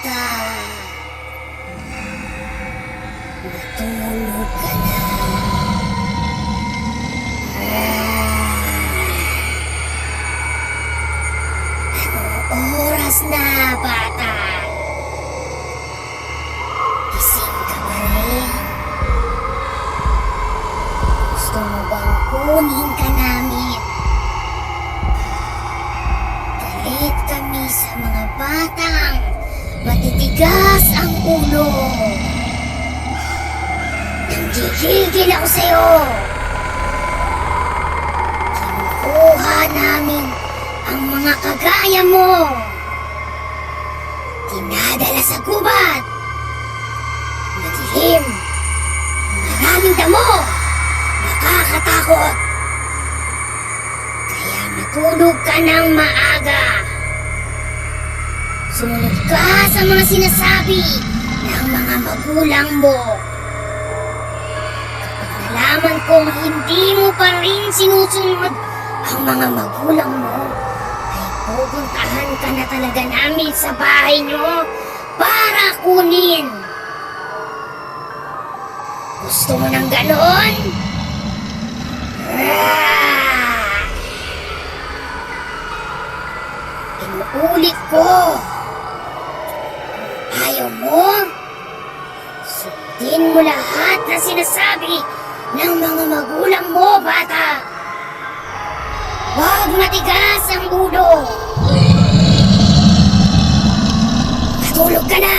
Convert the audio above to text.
ikaw. Matulog na. Oras na, bata? Isip ka ba rin? Gusto mo bang kunin ka bata matitigas ang ulo. Nanggigigil ako sa'yo. Kinukuha namin ang mga kagaya mo. Dinadala sa gubat. Madilim. Maraming damo. Nakakatakot. Kaya matulog ka ng maaga. Sumunod ka sa mga sinasabi ng mga magulang mo. Kapag nalaman kong hindi mo pa rin sinusunod ang mga magulang mo, ay pupuntahan ka na talaga namin sa bahay nyo para kunin. Gusto mo ng ganon? Inuulit ko. Ayaw mo? Sundin mo lahat na sinasabi ng mga magulang mo, bata. Huwag matigas ang ulo. Matulog ka na.